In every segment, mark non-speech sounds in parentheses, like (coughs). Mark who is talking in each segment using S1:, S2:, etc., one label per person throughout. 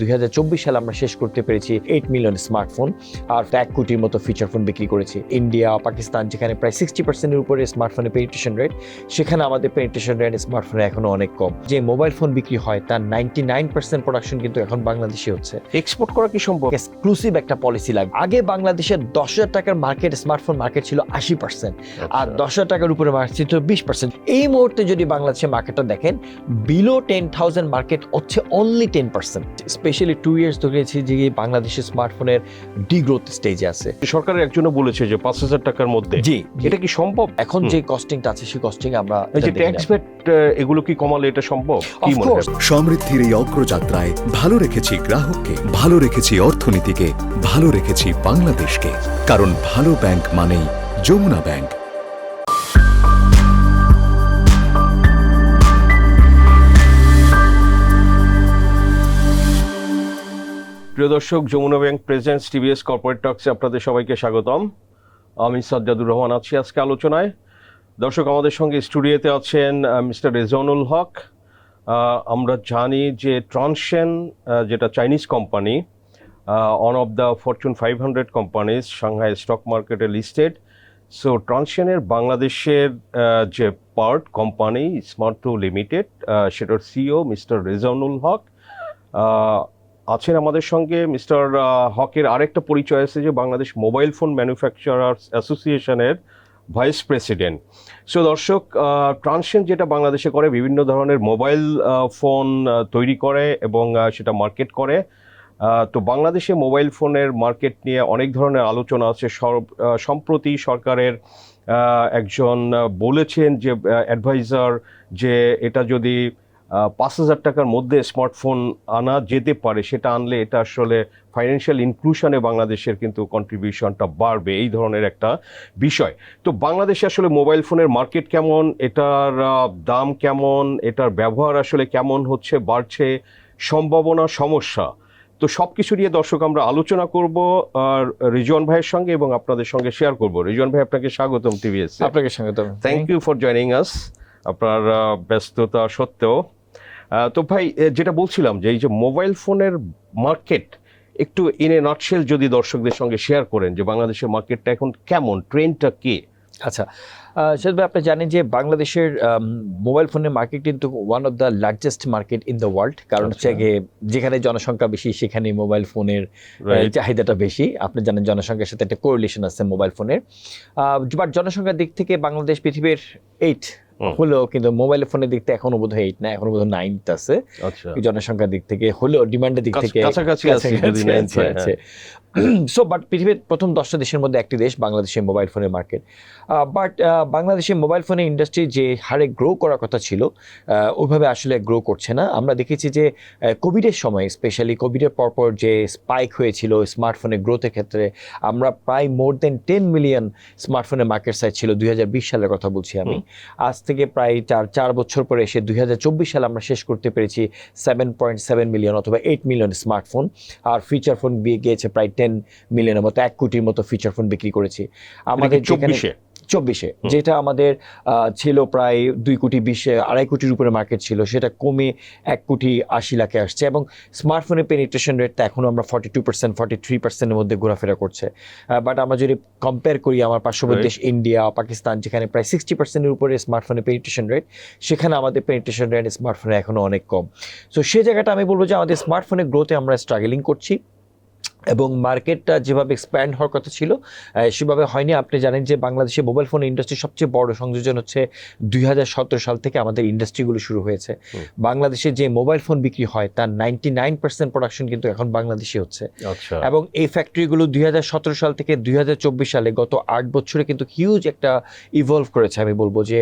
S1: দুই হাজার চব্বিশ সালে আমরা শেষ করতে পেরেছি এইট মিলিয়ন স্মার্টফোন আর এক কোটির মতো ফিচার ফোন বিক্রি করেছি। ইন্ডিয়া পাকিস্তান যেখানে প্রায় সিক্সটি পার্সেন্টের উপরে স্মার্টফোনের পেনিট্রেশন রেট সেখানে আমাদের পেনিট্রেশন রেট স্মার্টফোনে এখনও অনেক কম। যে মোবাইল ফোন বিক্রি হয় তার নাইনটি নাইন পার্সেন্ট প্রোডাকশন কিন্তু এখন বাংলাদেশে হচ্ছে।
S2: এক্সপোর্ট করা কি সম্ভব?
S1: এক্সক্লুসিভ একটা পলিসি লাগবে। আগে বাংলাদেশের দশ হাজার টাকার মার্কেট স্মার্টফোন মার্কেট ছিল আশি পার্সেন্ট আর দশ হাজার টাকার উপরে মার্কেট ছিল বিশ পার্সেন্ট এই মুহূর্তে যদি বাংলাদেশের মার্কেটটা দেখেন বিলো টেন থাউজেন্ড মার্কেট হচ্ছে only ten percent specially two years ধরেছি যে বাংলাদেশের স্মার্টফোনের ডিগ্রোথ স্টেজে আছে।
S2: সরকারের একজনও বলেছে যে পাঁচ হাজার টাকার মধ্যে।
S1: জি
S2: এটা কি সম্ভব?
S1: এখন যে কস্টিংটা আছে সেই কস্টিং আমরা
S2: এই যে ট্যাক্স ভ্যাট এগুলো কি কমালে এটা সম্ভব? কি মনে হয়?
S3: সমৃদ্ধির এই অগ্রযাত্রায় ভালো রেখেছি গ্রাহককে ভালো রেখেছি অর্থনীতিকে ভালো রেখেছি বাংলাদেশকে। কারণ ভালো ব্যাংক মানেই যমুনা ব্যাংক
S2: প্রিয় দর্শক, Jamuna bank presents TVS corporate টক্সে আপনাদের সবাইকে স্বাগতম। আমি সাজ্জাদুর রহমান আছি আজকে আলোচনায়। দর্শক, আমাদের সঙ্গে স্টুডিওতে আছেন মিস্টার রেজানুল হক। আমরা জানি যে ট্রানশেন যেটা Chinese company one of the Fortune five hundred companies Shanghai stock মার্কেটে লিস্টেড সো ট্রানশেনের বাংলাদেশের যে part company smart two limited সেটার সিও মিস্টার রেজানুল হক। আছেন আমাদের সঙ্গে মিস্টার হকের আরেকটা পরিচয় আছে যে বাংলাদেশ মোবাইল ফোন ম্যানুফ্যাকচারার্স অ্যাসোসিয়েশনের ভাইস প্রেসিডেন্ট। সো দর্শক ট্রানশন যেটা বাংলাদেশে করে, বিভিন্ন ধরনের মোবাইল ফোন তৈরি করে এবং সেটা মার্কেট করে। তো বাংলাদেশে মোবাইল ফোনের মার্কেট নিয়ে অনেক ধরনের আলোচনা আছে। সম্প্রতি সরকারের একজন বলেছেন যে অ্যাডভাইজার যে এটা যদি পাঁচ হাজার টাকার মধ্যে স্মার্টফোন আনা যেতে পারে সেটা আনলে এটা আসলে ফাইন্যান্সিয়াল ইনক্লুশনে বাংলাদেশের কিন্তু কন্ট্রিবিউশনটা বাড়বে এই ধরনের একটা বিষয়। তো বাংলাদেশে আসলে মোবাইল ফোনের মার্কেট কেমন এটার দাম কেমন এটার ব্যবহার আসলে কেমন হচ্ছে বাড়ছে সম্ভাবনা সমস্যা। তো সব কিছু নিয়ে দর্শক আমরা আলোচনা করব আর রিজন ভাইয়ের সঙ্গে এবং আপনাদের সঙ্গে শেয়ার করব। রিজন ভাই আপনাকে স্বাগতম টিভিএস
S1: আপনাকে স্বাগতম।
S2: Thank you for joining us আপনার ব্যস্ততা সত্ত্বেও তো ভাই যেটা বলছিলাম যে এই যে মোবাইল ফোনের মার্কেট একটু ইনে নটশেল যদি দর্শকদের সঙ্গে শেয়ার করেন যে বাংলাদেশের মার্কেটটা এখন কেমন ট্রেন্ডটা কে
S1: আচ্ছা ভাই আপনি জানেন যে বাংলাদেশের মোবাইল ফোনের মার্কেট কিন্তু one of the largest market in the world কারণ হচ্ছে
S2: আচ্ছা।
S1: যেখানে জনসংখ্যা বেশি সেখানে মোবাইল ফোনের চাহিদাটা বেশি আপনি জানেন জনসংখ্যার সাথে একটা কোরিলেশন আছে মোবাইল ফোনের বাট জনসংখ্যার দিক থেকে বাংলাদেশ পৃথিবীর এইট। হলেও কিন্তু মোবাইল ফোনের দিক থেকে এখনও বোধ হয় এইট না এখনও বোধ হয় নাইনথ আছে।
S2: আচ্ছা।
S1: জনসংখ্যার দিক থেকে হলেও ডিমান্ডের দিক থেকে
S2: কাছাকাছি আছে হয়, হ্যাঁ। (clears throat)
S1: সো বাট পৃথিবীর প্রথম দশটা দেশের মধ্যে একটি দেশ বাংলাদেশের মোবাইল ফোনের মার্কেট বাট বাংলাদেশের মোবাইল ফোনের ইন্ডাস্ট্রি যে হারে গ্রো করার কথা ছিল ওইভাবে আসলে গ্রো করছে না। আমরা দেখেছি যে কোভিডের সময় স্পেশালি কোভিডের পরপর যে স্পাইক হয়েছিল স্মার্টফোনের গ্রোথের ক্ষেত্রে আমরা প্রায় মোর দেন টেন মিলিয়ন স্মার্টফোনের মার্কেট সাইজ ছিল দুই হাজার বিশ সালের কথা বলছি আমি। আজ থেকে প্রায় চার চার বছর পরে এসে দুই হাজার চব্বিশ সালে আমরা শেষ করতে পেরেছি সেভেন পয়েন্ট সেভেন মিলিয়ন অথবা এইট মিলিয়ন স্মার্টফোন আর ফিচার ফোন গিয়েছে প্রায় টেন মিলিয়নের মতো এক কোটির মতো ফিচার ফোন বিক্রি করেছি। আমাদের যেখানে
S2: চব্বিশে?
S1: চব্বিশে যেটা আমাদের ছিল প্রায় দুই কোটি বিশে আড়াই কোটির উপরে মার্কেট ছিল সেটা কমে এক কোটি আশি লাখে আসছে এবং স্মার্টফোনের পেনিট্রেশন রেটটা এখনও আমরা forty two percent forty three পার্সেন্টের মধ্যে ঘোরাফেরা করছে। বাট আমরা যদি কম্পেয়ার করি আমার পার্শ্ববর্তী দেশ ইন্ডিয়া পাকিস্তান যেখানে প্রায় সিক্সটি পার্সেন্টের উপরে স্মার্টফোনের পেনিট্রেশন রেট সেখানে আমাদের পেনিট্রেশন রেট স্মার্টফোনে এখনও অনেক কম। সো সেই জায়গাটা আমি বলব যে আমাদের স্মার্টফোনের গ্রোথে আমরা স্ট্রাগলিং করছি। এবং মার্কেটটা যেভাবে এক্সপ্যান্ড হওয়ার কথা ছিল সেভাবে হয়নি। আপনি জানেন যে বাংলাদেশে মোবাইল ফোন ইন্ডাস্ট্রির সবচেয়ে বড় সংযোজন হচ্ছে দুই হাজার সতেরো সাল থেকে আমাদের ইন্ডাস্ট্রিগুলো শুরু হয়েছে। বাংলাদেশে যে মোবাইল ফোন বিক্রি হয় তার নাইনটি নাইন পার্সেন্ট প্রোডাকশন কিন্তু এখন বাংলাদেশে হচ্ছে।
S2: আচ্ছা।
S1: এবং এই ফ্যাক্টরিগুলো দুই হাজার সতেরো সাল থেকে দুই হাজার চব্বিশ সালে গত আট বছরে কিন্তু হিউজ একটা ইভলভ করেছে আমি বলব যে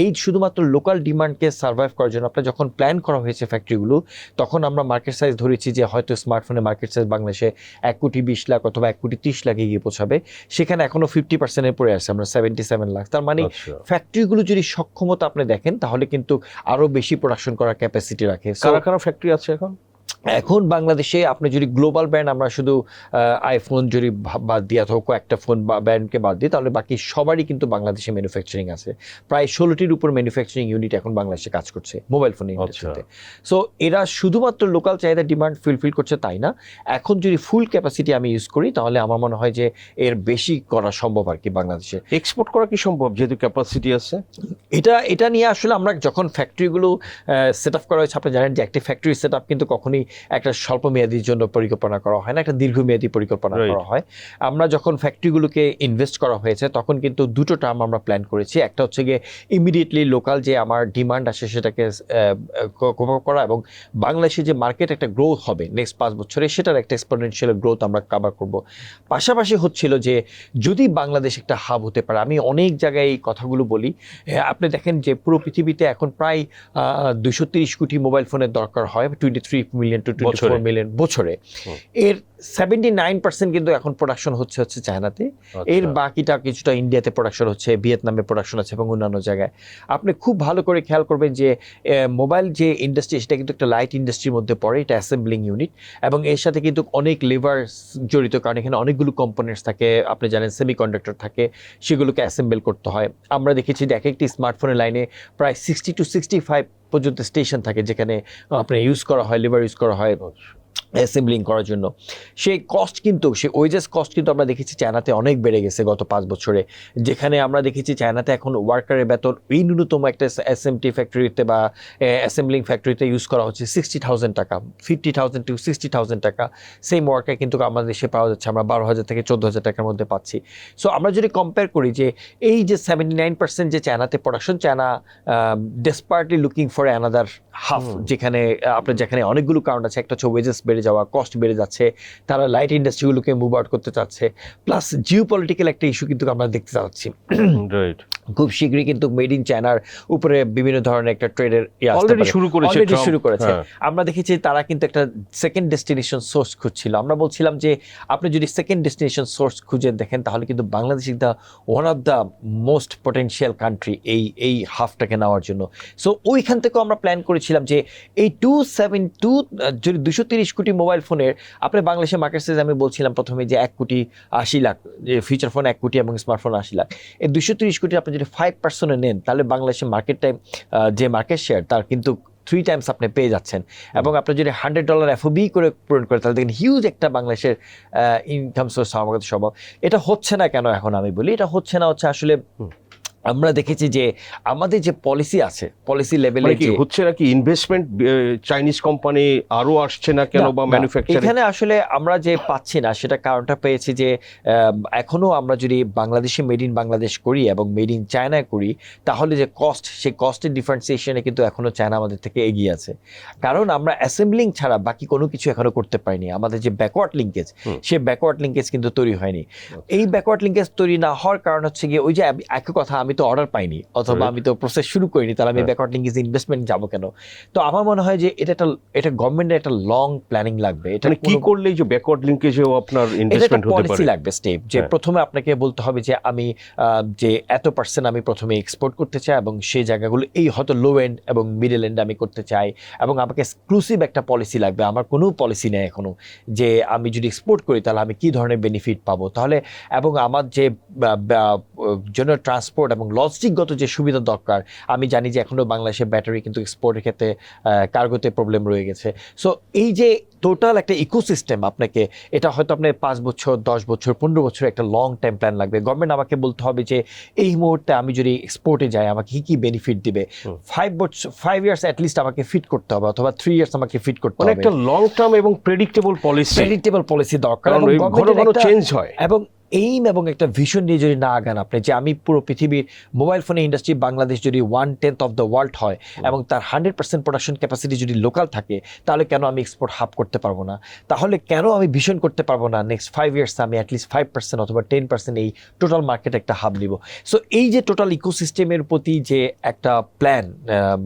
S1: এই শুধুমাত্র লোকাল ডিমান্ডকে সার্ভাইভ করার জন্য আপনার যখন প্ল্যান করা হয়েছে ফ্যাক্টরিগুলো তখন আমরা মার্কেট সাইজ ধরেছি যে হয়তো স্মার্টফোনের মার্কেট সাইজ বাংলাদেশে এক কোটি বিশ লাখ অথবা এক কোটি ত্রিশ লাখে গিয়ে পৌঁছাবে। সেখানে এখনও ফিফটি পার্সেন্টের পরে আছে আমরা সেভেন্টি সেভেন লাখ তার মানে
S2: আচ্ছা।
S1: ফ্যাক্টরিগুলো যদি সক্ষমতা আপনি দেখেন তাহলে কিন্তু আরও বেশি প্রোডাকশন করার ক্যাপাসিটি রাখে।
S2: কারা কারা ফ্যাক্টরি আছে এখন?
S1: এখন বাংলাদেশে আপনি যদি গ্লোবাল ব্র্যান্ড আমরা শুধু আইফোন যদি বাদ দিয়ে অথবা কয়েকটা ফোন বা ব্র্যান্ডকে বাদ দিই তাহলে বাকি সবারই কিন্তু বাংলাদেশে ম্যানুফ্যাকচারিং আছে। প্রায় ষোলোটির উপর ম্যানুফ্যাকচারিং ইউনিট এখন বাংলাদেশে কাজ করছে মোবাইল ফোন ইন্ডাস্ট্রিতে সো এরা শুধুমাত্র লোকাল চাহিদা ডিমান্ড ফুলফিল করছে তাই না? এখন যদি ফুল ক্যাপাসিটি আমি ইউজ করি তাহলে আমার মনে হয় যে এর বেশি করা সম্ভব আর কি বাংলাদেশে।
S2: এক্সপোর্ট করা কি সম্ভব যেহেতু ক্যাপাসিটি আছে?
S1: এটা এটা নিয়ে আসলে আমরা যখন ফ্যাক্টরিগুলো সেট আপ করা হয়েছে আপনি জানেন যে একটি ফ্যাক্টরি সেট আপ কিন্তু কখনোই একটা স্বল্প মেয়াদির জন্য পরিকল্পনা করা হয় না একটা দীর্ঘমেয়াদী পরিকল্পনা করা হয়। আমরা যখন ফ্যাক্টরিগুলোকে ইনভেস্ট করা হয়েছে তখন কিন্তু দুটো টার্ম আমরা প্ল্যান করেছি। একটা হচ্ছে গিয়ে ইমিডিয়েটলি লোকাল যে আমার ডিমান্ড আসে সেটাকে কভার করা এবং বাংলাদেশে যে মার্কেট একটা গ্রোথ হবে নেক্সট পাঁচ বছরে সেটার একটা এক্সপোনেনশিয়াল গ্রোথ আমরা কাভার করব। পাশাপাশি হচ্ছিল যে যদি বাংলাদেশ একটা হাব হতে পারে আমি অনেক জায়গায় এই কথাগুলো বলি হ্যাঁ, আপনি দেখেন যে পুরো পৃথিবীতে এখন প্রায় দুশো তিরিশ কোটি মোবাইল ফোনের দরকার হয় twenty three million to twenty four million বছরে এর সেভেন্টি নাইন পার্সেন্ট কিন্তু এখন প্রোডাকশন হচ্ছে হচ্ছে চায়নাতে। এর
S2: আচ্ছা।
S1: বাকিটা কিছুটা ইন্ডিয়াতে প্রোডাকশন হচ্ছে ভিয়েতনামে প্রোডাকশন আছে এবং অন্যান্য জায়গায়। আপনি খুব ভালো করে খেয়াল করবেন যে মোবাইল যে ইন্ডাস্ট্রি সেটা কিন্তু একটা লাইট ইন্ডাস্ট্রির মধ্যে পড়ে এটা অ্যাসেম্বলিং ইউনিট এবং এর সাথে কিন্তু অনেক লেবার জড়িত কারণ এখানে অনেকগুলো কম্পোনেন্টস থাকে আপনি জানেন সেমি কন্ডাক্টর থাকে সেগুলোকে অ্যাসেম্বল করতে হয়। আমরা দেখেছি যে এক একটি স্মার্টফোনের লাইনে প্রায় সিক্সটি টু সিক্সটি ফাইভ পর্যন্ত স্টেশন থাকে যেখানে আপনার ইউজ করা হয় লেবার ইউজ করা হয়। অ্যাসেম্বলিং করার জন্য। সেই কস্ট কিন্তু সেই ওয়েজেস কস্ট কিন্তু আমরা দেখেছি চায়নাতে অনেক বেড়ে গেছে গত পাঁচ বছরে। যেখানে আমরা দেখেছি চায়নাতে এখন ওয়ার্কারের বেতন এই ন্যূনতম একটা এসএমটি ফ্যাক্টরিতে বা অ্যাসেম্বলিং ফ্যাক্টরিতে ইউজ করা হচ্ছে সিক্সটি থাউজেন্ড টাকা fifty thousand to sixty thousand টাকা। সেম ওয়ার্কার কিন্তু আমাদের দেশে পাওয়া যাচ্ছে আমরা বারো হাজার থেকে চোদ্দ হাজার টাকার মধ্যে পাচ্ছি। সো আমরা যদি কম্পেয়ার করি যে এই যে সেভেন্টি নাইন পার্সেন্ট যে চায়নাতে production China desperately looking for another half যেখানে আপনার যেখানে অনেকগুলো কারণ আছে একটা হচ্ছে ওয়েজেস বেড়ে যাওয়া কস্ট বেড়ে যাচ্ছে তারা লাইট ইন্ডাস্ট্রিগুলোকে মুভ আউট করতে চাচ্ছে প্লাস জিও পলিটিক্যাল একটা ইস্যু কিন্তু আমরা দেখতে চাচ্ছি।
S2: রাইট
S1: খুব শীঘ্রই কিন্তু মেড ইন চায়নার উপরে বিভিন্ন ধরনের একটা ট্রেডের
S2: অলরেডি শুরু করেছে
S1: অলরেডি শুরু করেছে।
S2: হ্যাঁ।
S1: আমরা দেখেছি তারা কিন্তু একটা সেকেন্ড ডেস্টিনেশন সোর্স খুঁজছিল। আমরা বলছিলাম যে আপনি যদি সেকেন্ড ডেস্টিনেশন সোর্স খুঁজে দেখেন তাহলে কিন্তু Bangladesh is the one of the most potential country এই এই হাফটাকে নেওয়ার জন্য। সো ওইখান থেকেও আমরা প্ল্যান করেছিলাম যে এই টু সেভেন টু যদি দুশো তিরিশ কোটি মোবাইল ফোনের আপনি বাংলাদেশের মার্কেট সাইজ আমি বলছিলাম প্রথমে যে এক কোটি আশি লাখ, যে ফিচার ফোন এক কোটি এবং স্মার্টফোন আশি লাখ। এই দুশো তিরিশ কোটি আপনি যদি ফাইভ পার্সেন্টে নেন, তাহলে বাংলাদেশের মার্কেট টাইম যে মার্কেট শেয়ার তার কিন্তু থ্রি টাইমস আপনি পেয়ে যাচ্ছেন। এবং আপনি যদি হান্ড্রেড ডলার এফওবি করে পূরণ করে তাহলে দেখেন হিউজ একটা বাংলাদেশের ইনকাম সোর্স কথা সম্ভব এটা হচ্ছে না কেন এখন আমি বলি? এটা হচ্ছে না হচ্ছে আসলে। আমরা দেখেছি যে আমাদের যে পলিসি আছে পলিসি লেভেলে
S2: মানে কি হচ্ছে নাকি ইনভেস্টমেন্ট চাইনিজ কোম্পানি আরও আসছে না কেন বা ম্যানুফ্যাকচারিং
S1: এখানে আসলে আমরা যে পাচ্ছি না সেটা কারণটা পেয়েছি যে এখনও আমরা যদি বাংলাদেশে মেড ইন বাংলাদেশ করি এবং মেড ইন চায়নায় করি তাহলে যে কস্ট সেই কস্টের ডিফারেন্সিয়েশনে কিন্তু এখনও চায়না আমাদের থেকে এগিয়ে আছে। কারণ আমরা অ্যাসেম্বলিং ছাড়া বাকি কোনো কিছু এখনও করতে পারিনি। আমাদের যে ব্যাকওয়ার্ড লিঙ্কেজ
S2: হুম।
S1: সে ব্যাকওয়ার্ড লিঙ্কেজ কিন্তু তৈরি হয়নি। এই ব্যাকওয়ার্ড লিঙ্কেজ তৈরি না হওয়ার কারণ হচ্ছে গিয়ে ওই যে একই কথা আমি তো অর্ডার পাইনি অথবা আমি তো প্রসেস শুরু করিনি তাহলে আমি। ব্যাকওয়ার্ড লিঙ্কেজ ইনভেস্টমেন্ট যাব কেন? তো আমার মনে হয় যে এটা একটা এটা গভর্নমেন্টের একটা লং প্ল্যানিং লাগবে। এটা
S2: কি করলে যে ব্যাকওয়ার্ড লিঙ্কেজেও আপনার ইনভেস্টমেন্ট হতে
S1: পলিসি
S2: পারে?
S1: লাগবে স্টেপ যে
S2: হ্যাঁ।
S1: প্রথমে আপনাকে বলতে হবে যে আমি যে এত পার্সেন্ট আমি প্রথমে এক্সপোর্ট করতে চাই এবং সেই জায়গাগুলো এই হয়তো লো এন্ড এবং মিডল এন্ড আমি করতে চাই এবং আমাকে এক্সক্লুসিভ একটা পলিসি লাগবে। আমার কোনো পলিসি নেই এখনও যে আমি যদি এক্সপোর্ট করি তাহলে আমি কি ধরনের বেনিফিট পাবো? তাহলে এবং আমার যে জন্য ট্রান্সপোর্ট এবং লজিস্টিকগত যে সুবিধা দরকার, আমি জানি যে এখনও বাংলাদেশে ব্যাটারি কিন্তু এক্সপোর্টের ক্ষেত্রে কার্গোতে প্রবলেম রয়ে গেছে। সো এই যে টোটাল একটা ইকোসিস্টেম আপনাকে এটা হয়তো আপনার পাঁচ বছর দশ বছর পনেরো বছর একটা লং টাইম প্ল্যান লাগবে। গভর্নমেন্ট আমাকে বলতে হবে যে এই মুহূর্তে আমি যদি এক্সপোর্টে যাই আমাকে কী কী বেনিফিট দিবে? ফাইভ বছর ফাইভ ইয়ার্স অ্যাটলিস্ট আমাকে ফিট করতে হবে অথবা থ্রি ইয়ার্স আমাকে ফিট করতে
S2: মানে
S1: হবে।
S2: একটা লং টার্ম এবং প্রেডিক্টেবল পলিসি
S1: প্রেডিক্টেবল পলিসি দরকার।
S2: ঘন ঘন চেঞ্জ হয়।
S1: এবং এইম এবং একটা ভিশন নিয়ে যদি না আগান আপনি যে আমি পুরো পৃথিবীর মোবাইল ফোনের ইন্ডাস্ট্রি বাংলাদেশ যদি one tenth of the world হয় এবং তার হান্ড্রেড পার্সেন্ট প্রোডাকশন ক্যাপাসিটি যদি লোকাল থাকে তাহলে কেন আমি এক্সপোর্ট হাব করতে পারব না। তাহলে কেন আমি ভিশন করতে পারব না? নেক্সট ফাইভ ইয়ার্স আমি অ্যাটলিস্ট ফাইভ পার্সেন্ট অথবা টেন পার্সেন্ট এই টোটাল মার্কেটে একটা হাব নিব। সো এই যে টোটাল ইকোসিস্টেমের প্রতি যে একটা প্ল্যান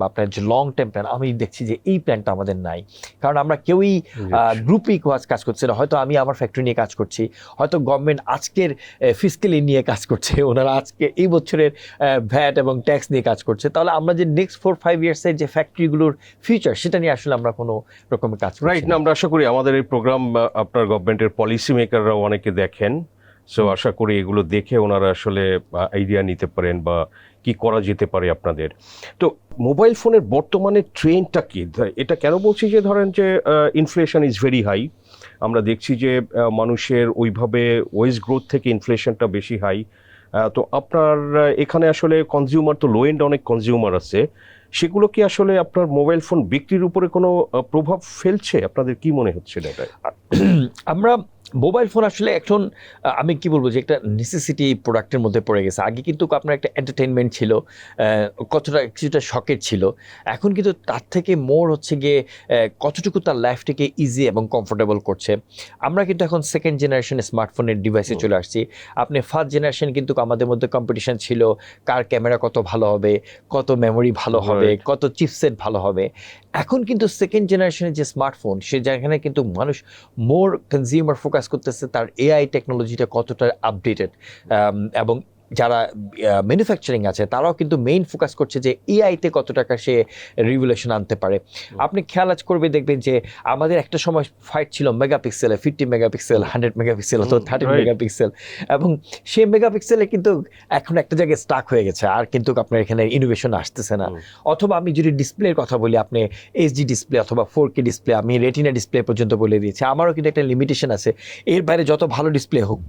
S1: আপনার যে লং টার্ম প্ল্যান আমি দেখছি যে এই প্ল্যানটা আমাদের নাই। কারণ আমরা কেউই গ্রুপই কাজ কাজ করছে না। হয়তো আমি আমার ফ্যাক্টরি নিয়ে কাজ করছি হয়তো গভর্নমেন্ট আজকের ফিজিক্যালি নিয়ে কাজ করছে ওনারা আজকে এই বছরের ভ্যাট এবং ট্যাক্স নিয়ে কাজ করছে। তাহলে আমরা যে নেক্সট ফোর ফাইভ ইয়ার্সের যে ফ্যাক্টরিগুলোর ফিউচার সেটা নিয়ে আসলে আমরা কোনো রকমের কাজ
S2: রাইট না।
S1: না।
S2: আমরা আশা করি আমাদের এই প্রোগ্রাম আপনার গভর্নমেন্টের পলিসি মেকাররাও অনেকে দেখেন। সো আশা করি এগুলো দেখে ওনারা আসলে আইডিয়া নিতে পারেন বা কি করা যেতে পারে আপনাদের। তো মোবাইল ফোনের বর্তমানে ট্রেন্ডটা কি? এটা কেন বলছি যে ধরেন যে ইনফ্লেশন ইজ ভেরি হাই আমরা দেখছি যে মানুষের ওইভাবে ওয়েজ গ্রোথ থেকে ইনফ্লেশনটা বেশি হাই তো আপনার এখানে আসলে কনজিউমার তো লো এন্ড অনেক কনজিউমার আছে। সেগুলো কি আসলে আপনার মোবাইল ফোন বিক্রির উপরে কোনো প্রভাব ফেলছে? আপনাদের কি মনে হচ্ছে এটা (clears throat)
S1: আমরা মোবাইল ফোন আসলে এখন আমি কি বলব যে একটা নেসেসিটি প্রোডাক্টের মধ্যে পড়ে গেছে। আগে কিন্তু আপনার একটা এন্টারটেনমেন্ট ছিল কতটা কিছুটা শখের ছিল। এখন কিন্তু তার থেকে মোর হচ্ছে গিয়ে কতটুকু তার লাইফটাকে ইজি এবং কমফোর্টেবল করছে। আমরা কিন্তু এখন সেকেন্ড জেনারেশনের স্মার্টফোনের ডিভাইসে চলে আসছি। আপনি ফার্স্ট জেনারেশন কিন্তু আমাদের মধ্যে কম্পিটিশন ছিল কার ক্যামেরা কত ভালো হবে কত মেমোরি ভালো হবে. কত চিপসেট ভালো হবে। এখন কিন্তু সেকেন্ড জেনারেশনের যে স্মার্টফোন সে যেখানে কিন্তু মানুষ মোর কনজিউমার ফোকাস করতেছে তার এআই টেকনোলজিটা কতটা আপডেটেড এবং যারা ম্যানুফ্যাকচারিং আছে তারাও কিন্তু মেইন ফোকাস করছে যে এআইতে কত টাকা সে রিভুলেশন আনতে পারে। আপনি খেয়াল আজ করবে দেখবেন যে আমাদের একটা সময় ফাইট ছিল মেগাপিক্সেলে ফিফটি মেগাপিক্সেল হান্ড্রেড মেগাপিক্সেল অথবা থার্টি. মেগাপিক্সেল এবং সেই মেগাপিক্সেলে কিন্তু এখন একটা জায়গায় স্টাক হয়ে গেছে আর কিন্তু আপনার এখানে ইনোভেশন আসতেছে না। অথবা আমি যদি ডিসপ্লের কথা বলি আপনি এইচডি ডিসপ্লে অথবা ফোর কে ডিসপ্লে আমি রেটিনা ডিসপ্লে পর্যন্ত বলে দিয়েছি আমারও কিন্তু একটা লিমিটেশন আছে। এর বাইরে যত ভালো ডিসপ্লে হোক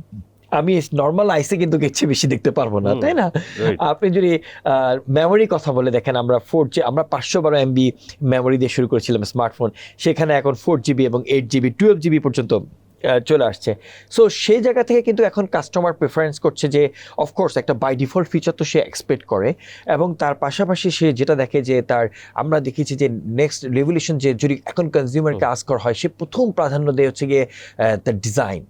S1: আমি নর্মাল আইসে কিন্তু এর বেশি দেখতে পারব না তাই না? আপনি যদি মেমোরি কথা বলে দেখেন আমরা ফোর জি আমরা পাঁচশো বারো এমবি মেমোরি দিয়ে শুরু করেছিলাম স্মার্টফোন সেখানে এখন ফোর জিবি এবং এইট জিবি টুয়েলভ জিবি পর্যন্ত চলে আসছে। সো সেই জায়গা থেকে কিন্তু এখন কাস্টমার প্রেফারেন্স করছে যে অফকোর্স একটা বাই ডিফল্ট ফিচার তো সে এক্সপেক্ট করে এবং তার পাশাপাশি সে যেটা দেখে যে তার আমরা দেখেছি যে নেক্সট রেভলিউশন যে যদি এখন কনজিউমারকে আস করা হয় সে প্রথম প্রাধান্য দেয় হচ্ছে গিয়ে তার ডিজাইন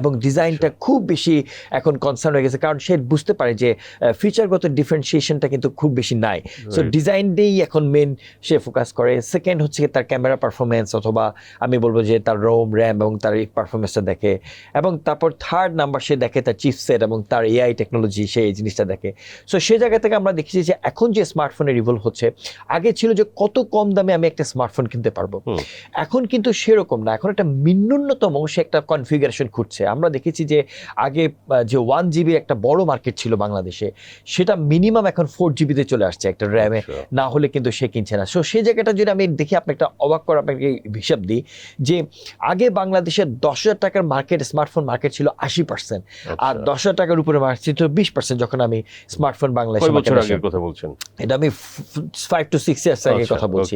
S1: এবং ডিজাইনটা খুব বেশি এখন কনসার্ন হয়ে গেছে। কারণ সে বুঝতে পারে যে ফিচারগত ডিফারেন্সিয়েশনটা কিন্তু খুব বেশি নাই। সো ডিজাইন দিয়েই এখন মেন সে ফোকাস করে। সেকেন্ড হচ্ছে তার ক্যামেরা পারফরমেন্স অথবা আমি বলব যে তার রোম র্যাম এবং তার এই পারফরমেন্সটা দেখে। এবং তারপর থার্ড নাম্বার সে দেখে তার চিপসেট এবং তার এআই টেকনোলজি সে এই জিনিসটা দেখে। সো সে জায়গা থেকে আমরা দেখেছি যে এখন যে স্মার্টফোনের রিভল হচ্ছে আগে ছিল যে কত কম দামে আমি একটা স্মার্টফোন কিনতে পারব। এখন কিন্তু সেরকম না। এখন একটা ন্যূনতম সে একটা কনফিগারেশন খুঁজছে। আমরা দেখেছি যে আগে যে ওয়ান জিবি একটা বড় মার্কেট ছিল বাংলাদেশে সেটা মিনিমাম এখন ফোর জিবিতে চলে আসছে একটা র্যামে
S2: আচ্ছা।
S1: না হলে কিন্তু সে কিনছে না। সো সেই জায়গাটা যদি আমি দেখি আপনি একটা অবাক করা আপনাকে হিসাব দিই যে আগে বাংলাদেশের দশ হাজার টাকার মার্কেট স্মার্টফোন মার্কেট ছিল আশি পার্সেন্ট আর
S2: আচ্ছা।
S1: দশ হাজার টাকার উপরে মার্কেট ছিল বিশ পার্সেন্ট যখন আমি স্মার্টফোন বাংলাদেশে
S2: বছর আগের কথা বলছেন?
S1: এটা আমি ফাইভ টু সিক্স ইয়ার্স আগে কথা বলছি।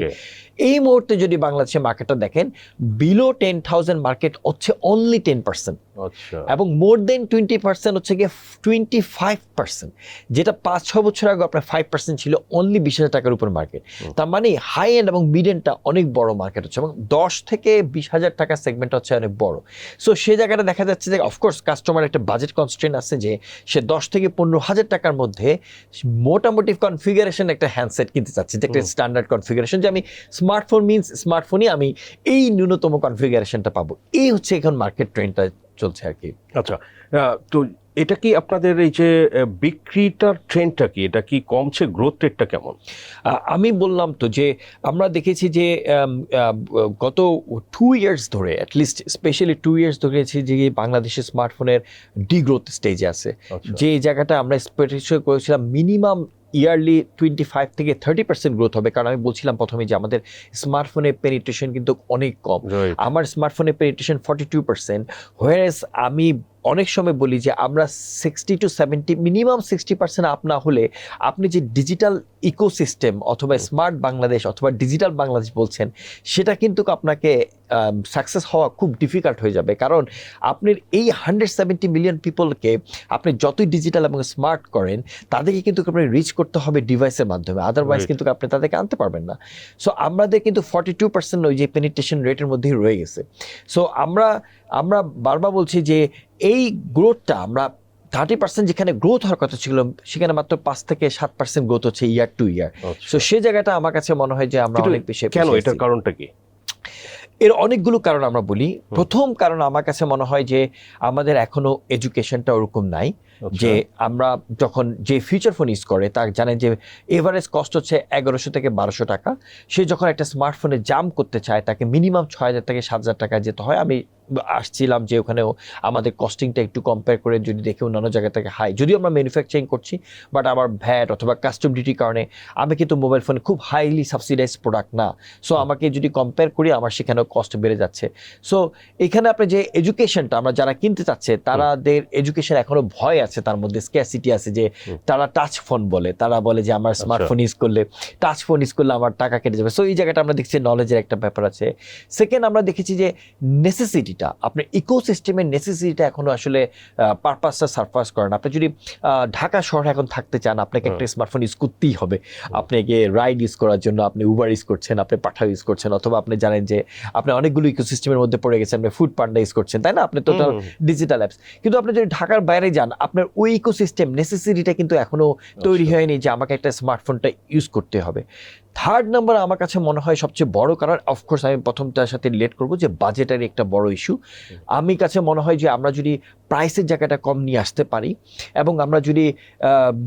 S1: এই মুহূর্তে যদি বাংলাদেশের মার্কেটটা দেখেন বিলো টেন থাউজেন্ড মার্কেট হচ্ছে অনলি টেন পার্সেন্ট এবং মোর দেন টোয়েন্টি পার্সেন্ট হচ্ছে গিয়ে টোয়েন্টি ফাইভ পার্সেন্ট যেটা পাঁচ ছ বছর আগে আপনার ফাইভ পার্সেন্ট ছিল অনলি বিশ হাজার টাকার উপর মার্কেট তার মানে হাই এন্ড এবং মিড এন্ডটা অনেক বড় মার্কেট হচ্ছে এবং দশ থেকে বিশ হাজার টাকার সেগমেন্ট হচ্ছে অনেক বড়। সো সেই জায়গাটা দেখা যাচ্ছে যে অফকোর্স কাস্টমার একটা বাজেট কনস্ট্রেন্ট আছে যে সে দশ থেকে পনেরো হাজার টাকার মধ্যে মোটামুটি কনফিগারেশন একটা হ্যান্ডসেট কিনতে চাচ্ছে যে একটা স্ট্যান্ডার্ড কনফিগারেশন যে আমি স্মার্টফোন মিনস স্মার্টফোনই আমি এই ন্যূনতম কনফিগারেশনটা পাবো। এই হচ্ছে এখন মার্কেট ট্রেন্ডটা চলছে আর কি।
S2: আচ্ছা তো এটা কি আপনাদের এই যে বিক্রিটার ট্রেন্ডটা কি? এটা কি কমছে গ্রোথ রেটটা কেমন?
S1: আমি বললাম তো যে আমরা দেখেছি যে গত টু ইয়ার্স ধরে at least specially two years ধরেছি যে বাংলাদেশের স্মার্টফোনের ডিগ্রোথ স্টেজে আছে।
S2: আচ্ছা।
S1: যে জায়গাটা আমরা স্পেশাল করেছিলাম মিনিমাম ইয়ারলি টোয়েন্টি ফাইভ থেকে থার্টি পার্সেন্ট গ্রোথ হবে। কারণ আমি বলছিলাম প্রথমে যে আমাদের স্মার্টফোনের পেনিট্রেশন কিন্তু অনেক কম। আমার স্মার্টফোনের penetration forty two percent where আমি অনেক সময় বলি যে আমরা sixty to seventy minimum sixty percent up না হলে আপনি যে ডিজিটাল ইকোসিস্টেম অথবা স্মার্ট বাংলাদেশ অথবা ডিজিটাল বাংলাদেশ বলছেন সেটা কিন্তু আপনাকে সাকসেস হওয়া খুব ডিফিকাল্ট হয়ে যাবে। কারণ আপনার এই হান্ড্রেড সেভেন্টি মিলিয়ন পিপলকে আপনি যতই ডিজিটাল এবং স্মার্ট করেন তাদেরকে কিন্তু আপনি রিচ করতে হবে ডিভাইসের মাধ্যমে। আদারওয়াইজ কিন্তু আপনি তাদেরকে আনতে পারবেন না। সো আমাদের কিন্তু ফর্টি টু পার্সেন্ট ওই যে পেনিটেশন রেটের মধ্যেই রয়ে গেছে। সো আমরা আমরা বারবার বলছি যে এই গ্রোথটা আমরা থার্টি পার্সেন্ট যেখানে গ্রোথ হওয়ার কথা ছিল সেখানে মাত্র পাঁচ থেকে সাত পার্সেন্ট গ্রোথ হচ্ছে ইয়ার টু ইয়ার। সো সেই জায়গাটা আমার কাছে মনে হয় যে আমরা অনেক বেশি
S2: কেন? এটার কারণটা কি?
S1: এর অনেকগুলো কারণ আমরা বলি। প্রথম কারণ আমার কাছে মনে হয় যে আমাদের এখনও এডুকেশনটা ওরকম নাই। যে আমরা যখন যে ফিচার ফোন ইউজ করে তার জানেন যে এভারেজ কস্ট হচ্ছে এগারোশো থেকে বারোশো টাকা। সে যখন একটা স্মার্টফোনে জাম করতে চায় তাকে মিনিমাম ছয় হাজার থেকে সাত হাজার টাকা যেতে হয়। আমি আসছিলাম যে ওখানেও আমাদের কস্টিংটা একটু কম্পেয়ার করে যদি দেখি অন্যান্য জায়গা থেকে হাই যদিও আমরা ম্যানুফ্যাকচারিং করছি বাট আমার ভ্যাট অথবা কাস্টম ডিউটির কারণে আমি কিন্তু মোবাইল ফোনে খুব হাইলি সাবসিডাইজ প্রোডাক্ট না। সো আমাকে যদি কম্পেয়ার করি আমার সেখানেও কস্ট বেড়ে যাচ্ছে। সো এখানে আপনি যে এডুকেশনটা আমরা যারা কিনতে চাচ্ছে তারাদের এডুকেশন এখনও ভয় আছে। তার মধ্যে স্ক্যাসিটি আছে যে তারা টাচ ফোন বলে তারা বলে যে আমার স্মার্টফোন ইউজ করলে টাচ ফোন ইউজ করলে আমার টাকা কেটে যাবে। সো এই জায়গাটা আমরা দেখছি নলেজের একটা ব্যাপার আছে। সেকেন্ড আমরা দেখেছি যে নেসেসিটিটা আপনার ইকোসিস্টেমের নেসেসিটিটা এখনও আসলে পারপাসটা সারপাস করে না। আপনি যদি ঢাকা শহরে এখন থাকতে চান আপনাকে একটা স্মার্টফোন ইউজ করতেই হবে। আপনাকে রাইড ইউজ করার জন্য আপনি উবার ইউজ করছেন আপনি পাঠা ইউজ করছেন অথবা আপনি জানেন যে আপনি অনেকগুলো ইকোসিস্টেমের মধ্যে পড়ে গেছেন আপনি ফুড পান্ডা ইউজ করছেন তাই না? আপনি টোটাল ডিজিটাল অ্যাপস কিন্তু আপনি যদি ঢাকার বাইরে যান আপনার ওই ইকোসিস্টেম নেসেসিটিটা কিন্তু এখনও তৈরি। হয়নি যে আমাকে একটা স্মার্টফোনটা ইউজ করতে হবে থার্ড নাম্বার আমার কাছে মনে হয় সবচেয়ে বড় কারণ অফকোর্স আমি প্রথমটার সাথে রিলেট করব যে বাজেটের একটা বড় ইস্যু আমি কাছে মনে হয় যে আমরা যদি প্রাইসের জায়গাটা কম নিয়ে আসতে পারি এবং আমরা যদি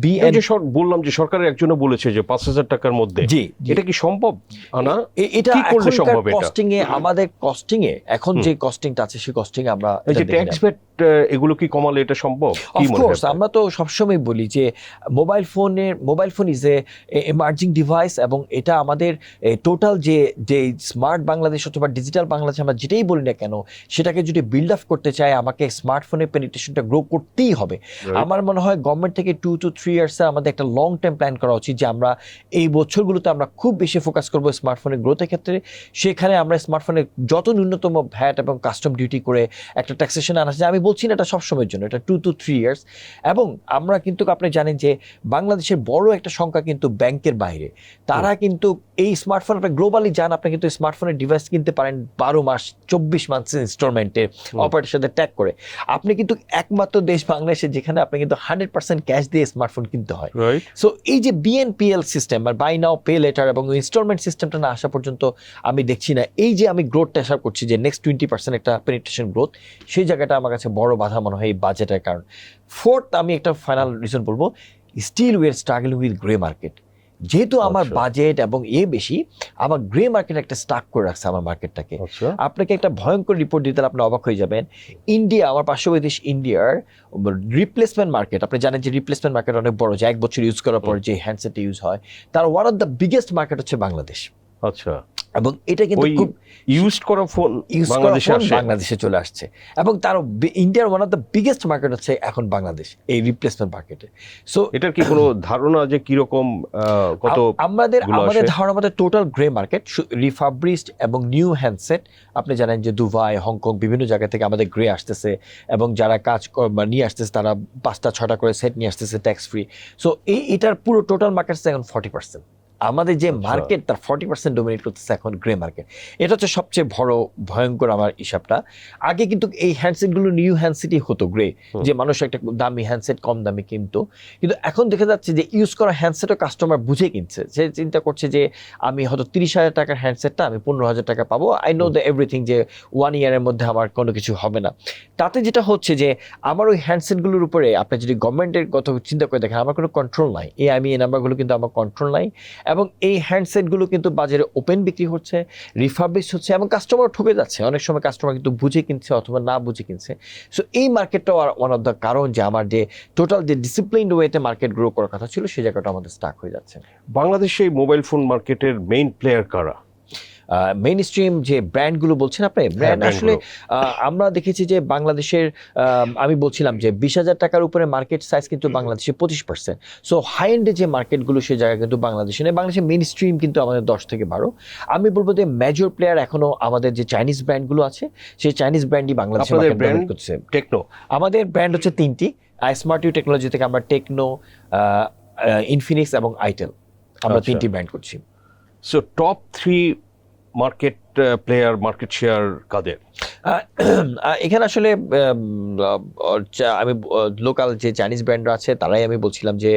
S1: বি
S2: যে বললাম যে সরকারের একজনও বলেছে যে পাঁচ হাজার টাকার মধ্যে।
S1: জি।
S2: এটা কি সম্ভব? আনা
S1: এটা
S2: করলে সম্ভব
S1: কস্টিং এ আমাদের কস্টিং এ এখন। যে কস্টিংটা আছে সেই কস্টিং আমরা
S2: এই যে ট্যাক্স ভ্যাট এগুলো কি কমালে এটা সম্ভব?
S1: অফকোর্স আমরা তো সবসময় বলি যে মোবাইল ফোনের mobile phone is a emerging device এবং এটা আমাদের টোটাল যে যে স্মার্ট বাংলাদেশ অথবা ডিজিটাল বাংলাদেশ আমরা যেটাই বলি না কেন সেটাকে যদি বিল্ড আপ করতে চাই আমাকে স্মার্টফোনের পেনিটেশনটা গ্রো করতেই হবে। আমার মনে হয় গভর্নমেন্ট থেকে টু টু থ্রি ইয়ার্সে আমাদের একটা লং টাইম প্ল্যান করা উচিত যে আমরা এই বছরগুলোতে আমরা খুব বেশি ফোকাস করব স্মার্টফোনের গ্রোথের ক্ষেত্রে। সেখানে আমরা স্মার্টফোনে যত ন্যূনতম ভ্যাট এবং কাস্টম ডিউটি করে একটা ট্যাক্সেশন আনা আমি বলছি না এটা সবসময়ের জন্য এটা টু টু থ্রি ইয়ার্স এবং আমরা কিন্তু আপনি জানেন যে বাংলাদেশের বড় একটা সংখ্যা কিন্তু ব্যাংকের বাইরে। তারা কিন্তু এই স্মার্টফোন আপনি গ্লোবালি যান আপনি কিন্তু স্মার্টফোনের ডিভাইস কিনতে পারেন বারো মাস চব্বিশ মাস ইনস্টলমেন্টে অপারেটের সাথে ট্যাগ করে। আপনি কিন্তু একমাত্র দেশ বাংলাদেশে যেখানে আপনি কিন্তু হান্ড্রেড পার্সেন্ট ক্যাশ দিয়ে স্মার্টফোন কিনতে হয়। সো এই যে বিএনপিএল সিস্টেম বা বাই নাও পে লেটার এবং ইনস্টলমেন্ট সিস্টেমটা না আসা পর্যন্ত আমি দেখছি না এই যে আমি গ্রোথটা আশা করছি যে নেক্সট টোয়েন্টি পার্সেন্ট একটা পেনিট্রেশন গ্রোথ সেই জায়গাটা আমার কাছে বড় বাধা মনে হয় এই বাজেটের কারণ। ফোর্থ আমি একটা ফাইনাল রিজন বলব still we're struggling with grey market যেহেতু আমার
S2: আচ্ছা।
S1: বাজেট এবং এ বেশি আমার গ্রে মার্কেট একটা স্টাক করে রাখছে আমার মার্কেটটাকে
S2: আচ্ছা।
S1: আপনাকে একটা ভয়ঙ্কর রিপোর্ট দিতে আপনি অবাক হয়ে যাবেন। ইন্ডিয়া আমার পার্শ্ববর্তী দেশ ইন্ডিয়ার রিপ্লেসমেন্ট মার্কেট আপনি জানেন যে রিপ্লেসমেন্ট মার্কেট অনেক বড় যে এক বছর ইউজ করার পর যে হ্যান্ডসেট ইউজ হয় তার one of the biggest market হচ্ছে বাংলাদেশ।
S2: আচ্ছা।
S1: এবং এটা কিন্তু খুব
S2: ইউজ করা ফোন
S1: ইউজ করা
S2: বাংলাদেশে
S1: ফোন বাংলাদেশে চলে আসছে। এবং তার ইন্ডিয়ার one of the biggest market হচ্ছে এখন বাংলাদেশ এই রিপ্লেসমেন্ট মার্কেটে সো
S2: এটার কি কোনো (coughs) ধারণা যে কীরকম কত
S1: আমাদের আমাদের ধারণা আমাদের টোটাল গ্রে মার্কেট রিফাব্রিস্ড এবং নিউ হ্যান্ডসেট আপনি জানেন যে দুবাই হংকং বিভিন্ন জায়গা থেকে আমাদের গ্রে আসতেছে এবং যারা কাজ নিয়ে আসতেছে তারা পাঁচটা ছটা করে সেট নিয়ে আসতেছে ট্যাক্স ফ্রি সো এই এটার পুরো টোটাল মার্কেট এখন ফর্টি পার্সেন্ট আমাদের যে। মার্কেট তার ফর্টি পার্সেন্ট ডোমিনেট করতেছে এখন গ্রে মার্কেট এটা হচ্ছে সবচেয়ে বড় ভয়ঙ্কর আমার হিসাবটা। আগে কিন্তু এই হ্যান্ডসেটগুলো নিউ হ্যান্ডসেটই হতো গ্রে যে মানুষ একটা দামি হ্যান্ডসেট কম দামি কিনতো। কিন্তু এখন দেখা যাচ্ছে যে ইউজ করা হ্যান্ডসেটও কাস্টমার বুঝে কিনছে। সে চিন্তা করছে যে আমি হয়তো তিরিশ হাজার টাকার হ্যান্ডসেটটা আমি পনেরো হাজার টাকা পাবো। আই নো দ্য এভরিথিং যে ওয়ান ইয়ারের মধ্যে আমার কোনো কিছু হবে না। তাতে যেটা হচ্ছে যে আমার ওই হ্যান্ডসেটগুলোর উপরে আপনি যদি গভর্নমেন্টের কথা চিন্তা করে দেখেন আমার কোনো কন্ট্রোল নাই। এই আমি এই নাম্বারগুলো কিন্তু আমার কন্ট্রোল নাই। এবং এই হ্যান্ডসেটগুলো কিন্তু বাজারে ওপেন বিক্রি হচ্ছে রিফার্বিশ হচ্ছে এবং কাস্টমার ঠকে যাচ্ছে। অনেক সময় কাস্টমার কিন্তু বুঝে কিনছে অথবা না বুঝে কিনছে। সো এই মার্কেটটাও আর ওয়ান অফ দ্য কারণ যে আমার যে টোটাল যে ডিসিপ্লিন ওয়েতে মার্কেট গ্রো করার কথা ছিল সেই জায়গাটা আমাদের স্টাক হয়ে যাচ্ছে।
S2: বাংলাদেশে এই মোবাইল ফোন মার্কেটের মেইন প্লেয়ার কারা?
S1: মেইন স্ট্রিম যে ব্র্যান্ডগুলো বলছেন আপনি ব্র্যান্ড আসলে আমরা দেখেছি যে বাংলাদেশের আমি বলছিলাম যে বিশ হাজার টাকার উপরে মার্কেট সাইজ কিন্তু বাংলাদেশে পঁচিশ পার্সেন্ট সো হাই এন্ডে যে মার্কেটগুলো সেই জায়গায় কিন্তু বাংলাদেশে নেই। বাংলাদেশের মেইন স্ট্রিম কিন্তু আমাদের দশ থেকে বারো। আমি বলব যে মেজর প্লেয়ার এখনও আমাদের যে চাইনিজ ব্র্যান্ডগুলো আছে সেই চাইনিজ ব্র্যান্ডই বাংলাদেশে dominate করছে।
S2: টেকনো
S1: আমাদের ব্র্যান্ড হচ্ছে তিনটি স্মার্ট ইউ টেকনোলজি থেকে আমরা টেকনো ইনফিনিক্স এবং আইটেল আমরা
S2: আচ্ছা।
S1: তিনটি ব্র্যান্ড করছি।
S2: So top three market player market share কাদের
S1: আহ, আহ, এখানে আসলে আমি লোকাল যে চাইনিজ ব্র্যান্ডরা আছে তারাই আমি বলছিলাম যে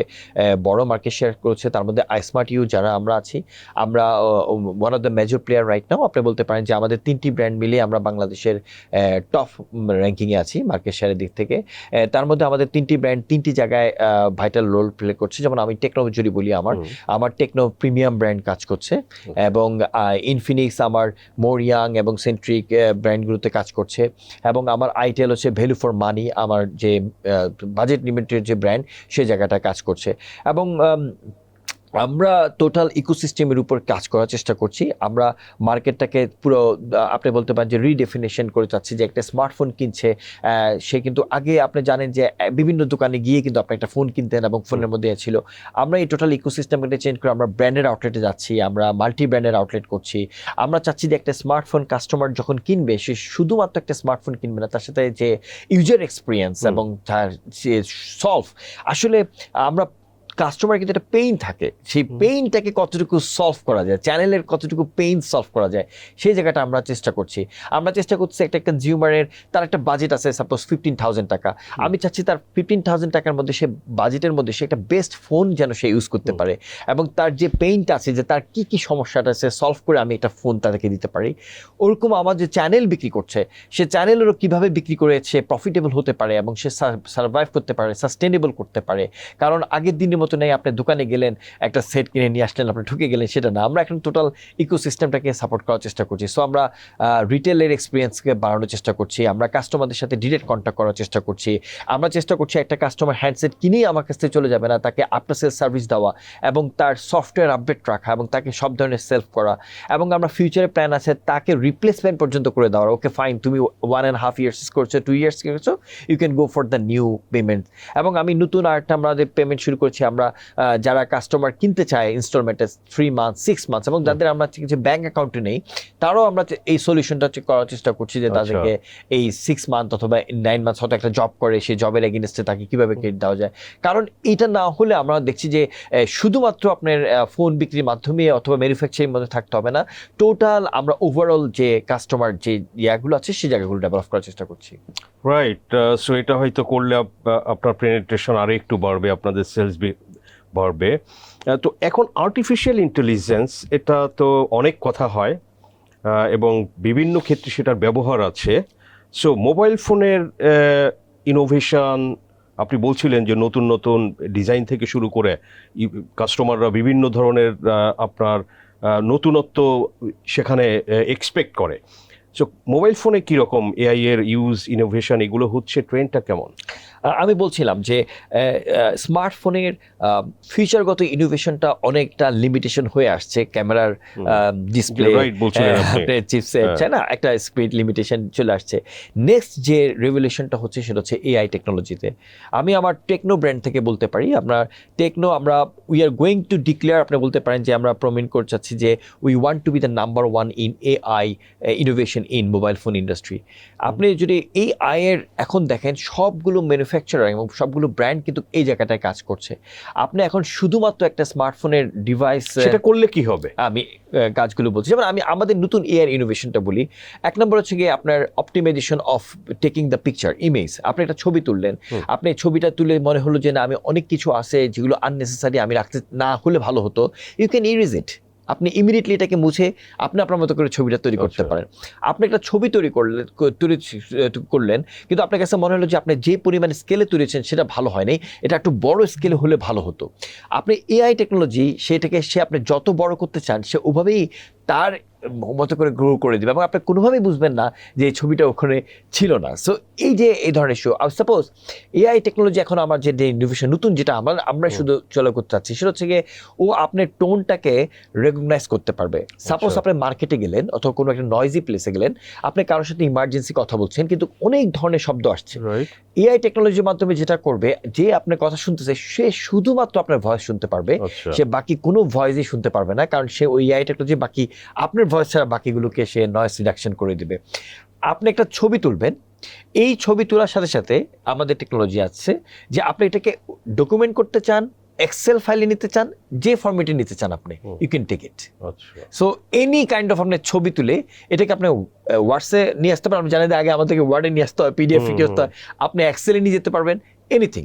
S1: বড় মার্কেট শেয়ার করছে। তার মধ্যে আইসমার্ট ইউ যারা আমরা আছি আমরা one of the major player right now আপনি বলতে পারেন যে আমাদের তিনটি ব্র্যান্ড মিলিয়ে আমরা বাংলাদেশের টপ র্যাঙ্কিংয়ে আছি মার্কেট শেয়ারের দিক থেকে। তার মধ্যে আমাদের তিনটি ব্র্যান্ড তিনটি জায়গায় ভাইটাল রোল প্লে করছে। যেমন আমি টেকনো যদি বলি আমার আমার টেকনো প্রিমিয়াম ব্র্যান্ড কাজ করছে। এবং ইনফিনিক্স আমার মোরিয়াং এবং সেন্ট্রিক ব্র্যান্ডগুলোতে কাজ করছে এবং আমার আইটেল হচ্ছে ভ্যালু ফর মানি, আমার যে বাজেট লিমিটেড যে ব্র্যান্ড, সে জায়গাটা কাজ করছে। এবং আমরা টোটাল ইকোসিস্টেমের উপর কাজ করার চেষ্টা করছি। আমরা মার্কেটটাকে পুরো আপনি বলতে পারেন যে রিডেফিনেশন করে চাচ্ছি যে একটা স্মার্টফোন কিনছে সে কিন্তু আগে আপনি জানেন যে বিভিন্ন দোকানে গিয়ে কিন্তু আপনি একটা ফোন কিনতেন এবং ফোনের মধ্যে ছিল। আমরা এই টোটাল ইকোসিস্টেমটা চেঞ্জ করে আমরা ব্র্যান্ডের আউটলেটে যাচ্ছি আমরা মাল্টি ব্র্যান্ডের আউটলেট করছি। আমরা চাচ্ছি যে একটা স্মার্টফোন কাস্টমার যখন কিনবে সে শুধুমাত্র একটা স্মার্টফোন কিনবে না তার সাথে যে ইউজার এক্সপিরিয়েন্স এবং তার সলভ আসলে আমরা কাস্টমার কিন্তু একটা পেইন থাকে। সেই পেইনটাকে কতটুকু সলভ করা যায় চ্যানেলের কতটুকু পেইন সলভ করা যায় সেই জায়গাটা আমরা চেষ্টা করছি। আমরা চেষ্টা করছি একটা কনজিউমারের তার একটা বাজেট আছে সাপোজ ফিফটিন থাউজেন্ড টাকা। আমি চাচ্ছি তার ফিফটিন থাউজেন্ড টাকার মধ্যে সে বাজেটের মধ্যে সে একটা বেস্ট ফোন যেন সে ইউজ করতে পারে এবং তার যে পেইনটা আছে যে তার কি কি সমস্যাটা আছে সলভ করে আমি একটা ফোন তাদেরকে দিতে পারি। ওরকম আমার যে চ্যানেল বিক্রি করছে সে চ্যানেলেরও কীভাবে বিক্রি করে সে প্রফিটেবল হতে পারে এবং সে সার্ভাইভ করতে পারে সাস্টেনেবল করতে পারে। কারণ আগের দিনের মতো নেই আপনি দোকানে গেলেন, একটা সেট কিনে নিয়ে আসলেন, আপনি ঢুকে গেলেন, সেটা না। আমরা এখন টোটাল ইকোসিস্টেমটাকে সাপোর্ট করার চেষ্টা করছি। সো আমরা রিটেলের এক্সপিরিয়েন্সকে বাড়ানোর চেষ্টা করছি। আমরা কাস্টমারদের সাথে ডিরেক্ট কন্ট্যাক্ট করার চেষ্টা করছি। আমরা চেষ্টা করছি একটা কাস্টমার হ্যান্ডসেট কিনেই আমার কাছ চলে যাবে না, তাকে আফটার সেল সার্ভিস দেওয়া এবং তার সফটওয়্যার আপডেট রাখা এবং তাকে সব ধরনের সেলফ করা এবং আমরা ফিউচারে প্ল্যান আছে তাকে রিপ্লেসমেন্ট পর্যন্ত করে দেওয়া ওকে ফাইন তুমি ওয়ান অ্যান্ড হাফ ইয়ার্স করছ টু ইয়ার্স করছ you can go for the new payment এবং আমি নতুন আরেকটা আমাদের পেমেন্ট শুরু করছি আমরা যারা কাস্টমার কিনতে চায় ইনস্টলমেন্টে থ্রি মান্থ সিক্স মান্থস এবং যাদের আমরা কিছু ব্যাঙ্ক অ্যাকাউন্টে নেই তারাও আমরা এই সলিউশনটা করার চেষ্টা করছি যে
S2: আচ্ছা।
S1: তাদেরকে এই সিক্স মান্থ অথবা নাইন মান্থস হয়তো একটা জব করে সেই জবের এগেনস্টে তাকে কীভাবে ক্রেডিট দেওয়া যায়। কারণ এটা না হলে আমরা দেখছি যে শুধুমাত্র আপনার ফোন বিক্রির মাধ্যমে অথবা ম্যানুফ্যাকচারিং মধ্যে থাকতে হবে না টোটাল আমরা ওভারঅল যে কাস্টমার যে ইয়াগুলো আছে সেই জায়গাগুলো ডেভেলপ করার চেষ্টা করছি।
S2: রাইট সো এটা হয়তো করলে আপনার পেনিট্রেশন আরও একটু বাড়বে আপনাদের সেলস বাড়বে। তো এখন আর্টিফিশিয়াল ইন্টেলিজেন্স এটা তো অনেক কথা হয় এবং বিভিন্ন ক্ষেত্রে সেটার ব্যবহার আছে। সো মোবাইল ফোনের ইনোভেশন আপনি বলছিলেন যে নতুন নতুন ডিজাইন থেকে শুরু করে কাস্টমাররা বিভিন্ন ধরনের আপনার নতুনত্ব সেখানে এক্সপেক্ট করে। সো মোবাইল ফোনে কীরকম এআই এর ইউজ ইনোভেশন এগুলো হচ্ছে ট্রেন্ডটা কেমন?
S1: আমি বলছিলাম যে স্মার্টফোনের ফিচারগত ইনোভেশনটা অনেকটা লিমিটেশন হয়ে আসছে। ক্যামেরার ডিসপ্লে। চিপসেট
S2: হ্যাঁ।
S1: তাই না? একটা স্পিড লিমিটেশন চলে আসছে। নেক্সট যে রেভলিউশনটা হচ্ছে সেটা হচ্ছে এআই টেকনোলজিতে আমি আমার টেকনো ব্র্যান্ড থেকে বলতে পারি আপনার টেকনো আমরা we are going to declare আপনি বলতে পারেন যে আমরা প্রমিন করতে চাচ্ছি যে we want to be the number one in AI innovation in mobile phone industry আপনি যদি এই আয়ের এখন দেখেন সবগুলো ম্যানুফ্যাকচারার এবং সবগুলো ব্র্যান্ড কিন্তু এই জায়গাটায় কাজ করছে। আপনি এখন শুধুমাত্র একটা স্মার্টফোনের ডিভাইস
S2: সেটা করলে কি হবে?
S1: আমি কাজগুলো বলছি। যেমন আমি আমাদের নতুন এআর ইনোভেশনটা বলি। এক নম্বর হচ্ছে গিয়ে আপনার optimisation of taking the picture image আপনি একটা ছবি তুললেন। আপনি ছবিটা তুলে মনে হলো যে না আমি অনেক কিছু আছে যেগুলো আননেসেসারি আমি রাখতে না হলে ভালো হতো। ইউ ক্যান ইরিজ ইট আপনি ইমিডিয়েটলি এটাকে মুছে আপনি আপনার মতো করে ছবিটা তৈরি করতে
S2: আচ্ছা।
S1: পারেন আপনি একটা ছবি তৈরি করলেন তৈরি করলেন কিন্তু আপনার কাছে মনে হলো যে আপনি যে পরিমাণ স্কেলে তুলেছেন সেটা ভালো হয়নি এটা একটু বড় স্কেলে হলে ভালো হতো আপনি এআই টেকনোলজি সেটাকে সে আপনি যত বড় করতে চান সে ওভাবেই তার মতো করে গ্রো করে দেবে এবং আপনি কোনোভাবেই বুঝবেন না যে এই ছবিটা ওখানে ছিল না। সো এই যে এই ধরনের শো সাপোজ এআই টেকনোলজি এখন আমার যে ইনোভেশন নতুন যেটা আমার আমরা শুধু চলে করতে চাচ্ছি সেটা হচ্ছে গিয়ে ও আপনার টোনটাকে রেকগনাইজ করতে পারবে। সাপোজ
S2: আচ্ছা।
S1: আপনি মার্কেটে গেলেন অথবা কোনো একটা নয়েজি প্লেসে গেলেন আপনি কারোর সাথে ইমার্জেন্সি কথা বলছেন কিন্তু অনেক ধরনের শব্দ আসছে। এআই টেকনোলজির মাধ্যমে যেটা করবে যে আপনার কথা শুনতেছে সে শুধুমাত্র আপনার ভয়েস শুনতে পারবে
S2: আচ্ছা।
S1: সে বাকি কোনো ভয়েসই শুনতে পারবে না কারণ সে ওই এআই টেকনোলজি বাকি আপনার ভয়েস ছাড়া বাকিগুলোকে সে নয়েস রিডাকশন করে দিবে। আপনি একটা ছবি তুলবেন। এই ছবি তোলার সাথে সাথে আমাদের টেকনোলজি আছে যে আপনি এটাকে ডকুমেন্ট করতে চান এক্সেল ফাইলে নিতে চান যে ফরম্যাটে নিতে চান আপনি you can take it so any kind of আপনার ছবি তুলে এটাকে আপনি হোয়াটসে নিয়ে আসতে পারেন। আপনি জানেন আগে আমাদেরকে ওয়ার্ডে নিয়ে আসতে হয় পিডিএফ নিয়ে আসতে হয়। আপনি এক্সেলে নিয়ে যেতে পারবেন এনিথিং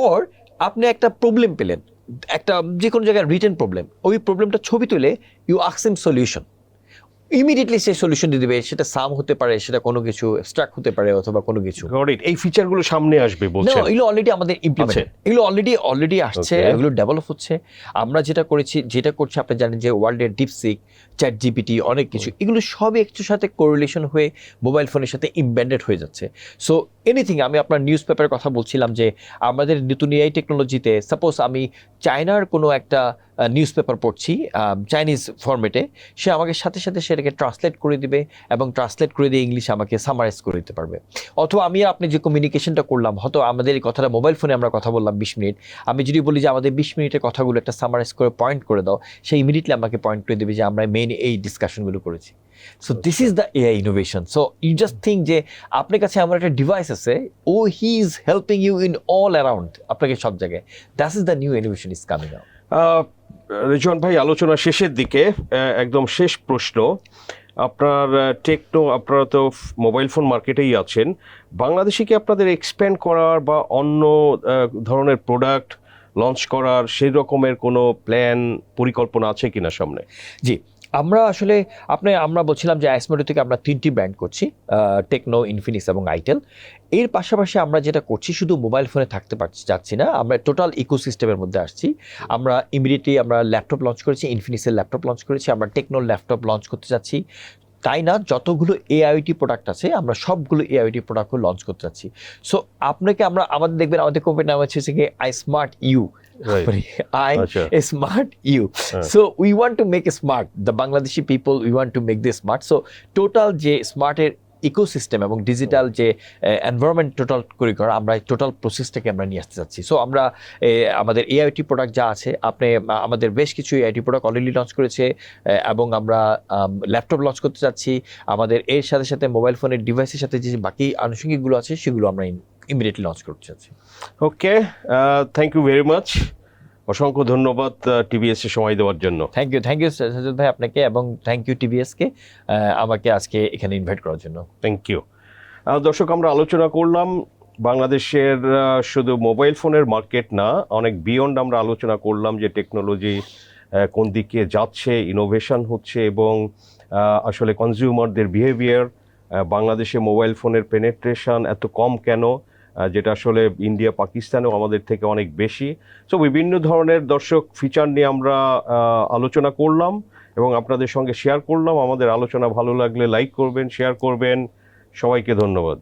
S1: অর আপনি একটা প্রবলেম পেলেন একটা যে কোনো জায়গায় রিটেন প্রবলেম ওই প্রবলেমটা ছবি তুলে ইউ আকসেম সলিউশন ইমিডিয়েটলি সে সলিউশন দিয়ে দেবে। সেটা সাম হতে পারে সেটা কোনো কিছু স্ট্রাক হতে পারে অথবা কোনো কিছু.
S2: এই ফিচারগুলো সামনে আসবে বলছেন।
S1: এগুলো অলরেডি আমাদের ইমপ্লিমেন্টেড এগুলো অলরেডি অলরেডি আসছে এগুলো ডেভেলপ হচ্ছে। আমরা যেটা করেছি যেটা করছি আপনি জানেন যে ওয়ার্ল্ডের ডিপসিক চ্যাট জিপিটি অনেক কিছু। এগুলো সবই একটুর সাথে কোরিলেশন হয়ে মোবাইল ফোনের সাথে ইমব্যান্ডেড হয়ে যাচ্ছে। সো এনিথিং আমি আপনার নিউজ পেপারের কথা বলছিলাম যে আমাদের নতুন এআই টেকনোলজিতে সাপোজ আমি চায়নার কোনো একটা নিউজ পেপার পড়ছি চাইনিজ ফরম্যাটে সে আমাকে সাথে সাথে সেটাকে ট্রান্সলেট করে দিবে এবং ট্রান্সলেট করে দিয়ে ইংলিশে আমাকে সামারাইজ করে দিতে পারবে। অথবা আমি আপনি যে কমিউনিকেশনটা করলাম হয়তো আমাদের এই কথাটা মোবাইল ফোনে আমরা কথা বললাম বিশ মিনিট আমি যদি বলি যে আমাদের বিশ মিনিটের কথাগুলো একটা সামারাইজ করে পয়েন্ট করে দাও সে ইমিডিয়েটলি আমাকে পয়েন্ট করে দেবে যে আমরা মেইন এই ডিসকাশনগুলো করেছি। So this is the AI innovation so you just think যে আপনার কাছে আমার একটা ডিভাইস আছে ও he is helping you in all around আপনাকে সব জায়গায়। That is the new innovation is coming out
S2: ah, ভাই আলোচনা শেষের দিকে একদম শেষ প্রশ্ন। আপনার টেকনো আপনারা তো মোবাইল ফোন মার্কেটেই আছেন। বাংলাদেশে কি আপনাদের এক্সপ্যান্ড করার বা অন্য ধরনের প্রোডাক্ট লঞ্চ করার সেই রকমের কোনো প্ল্যান পরিকল্পনা আছে কিনা সামনে?
S1: জি আমরা আসলে, আপনি, আমরা বলছিলাম যে আইসমোডো থেকে আমরা তিনটি ব্র্যান্ড করছি টেকনো ইনফিনিক্স এবং আইটেল এর পাশাপাশি আমরা যেটা করছি, শুধু মোবাইল ফোনে থাকতে পারছি যাচ্ছি না, আমরা টোটাল ইকোসিস্টেমের মধ্যে আসছি। আমরা ইমিডিয়েটলি আমরা ল্যাপটপ লঞ্চ করেছি ইনফিনিক্সের ল্যাপটপ লঞ্চ করেছি, আমরা টেকনোর ল্যাপটপ লঞ্চ করতে যাচ্ছি। তাই না, যতগুলো এআইটি প্রোডাক্ট আছে, আমরা সবগুলো এআইটি প্রোডাক্টও লঞ্চ করতে যাচ্ছি। সো আপনাকে আমরা, আমাদের দেখবেন, আমাদের কোম্পানির নাম হচ্ছে আই স্মার্ট ইউ আই
S2: আচ্ছা
S1: a smart you.
S2: হ্যাঁ।
S1: So we want to make it smart. The Bangladeshi people, we want to make this smart. So total যে স্মার্টের ইকোসিস্টেম এবং ডিজিটাল যে এনভায়রনমেন্ট টোটাল করে করা আমরা টোটাল প্রসেসটাকে আমরা নিয়ে আসতে চাচ্ছি সো আমরা আমাদের এআইটি প্রোডাক্ট যা আছে আপনি আমাদের বেশ কিছু এআইটি প্রোডাক্ট অলরেডি লঞ্চ করেছে এবং আমরা ল্যাপটপ লঞ্চ করতে চাচ্ছি আমাদের এর সাথে সাথে মোবাইল ফোনের ডিভাইসের সাথে যে বাকি আনুষঙ্গিকগুলো আছে সেগুলো আমরা ইমিডিয়েটলি লঞ্চ করতে চাচ্ছি।
S2: Okay thank you very much অসংখ্য ধন্যবাদ টিভিএস এ সময় দেওয়ার জন্য।
S1: Thank you thank you Sajud ভাই আপনাকে এবং থ্যাংক ইউ টিভিএসকে আমাকে আজকে এখানে ইনভাইট করার জন্য।
S2: থ্যাংক ইউ দর্শক আমরা আলোচনা করলাম বাংলাদেশের শুধু মোবাইল ফোনের মার্কেট না অনেক বিয়ন্ড আমরা আলোচনা করলাম যে টেকনোলজি কোন দিকে যাচ্ছে ইনোভেশন হচ্ছে এবং আসলে কনজিউমারদের বিহেভিয়ার বাংলাদেশে মোবাইল ফোনের পেনেট্রেশন এত কম কেন যেটা আসলে ইন্ডিয়া, পাকিস্তানেও আমাদের থেকে অনেক বেশি। সো বিভিন্ন ধরনের দর্শক ফিচার নিয়ে আমরা আলোচনা করলাম এবং আপনাদের সঙ্গে শেয়ার করলাম। আমাদের আলোচনা ভালো লাগলে লাইক করবেন শেয়ার করবেন। সবাইকে ধন্যবাদ।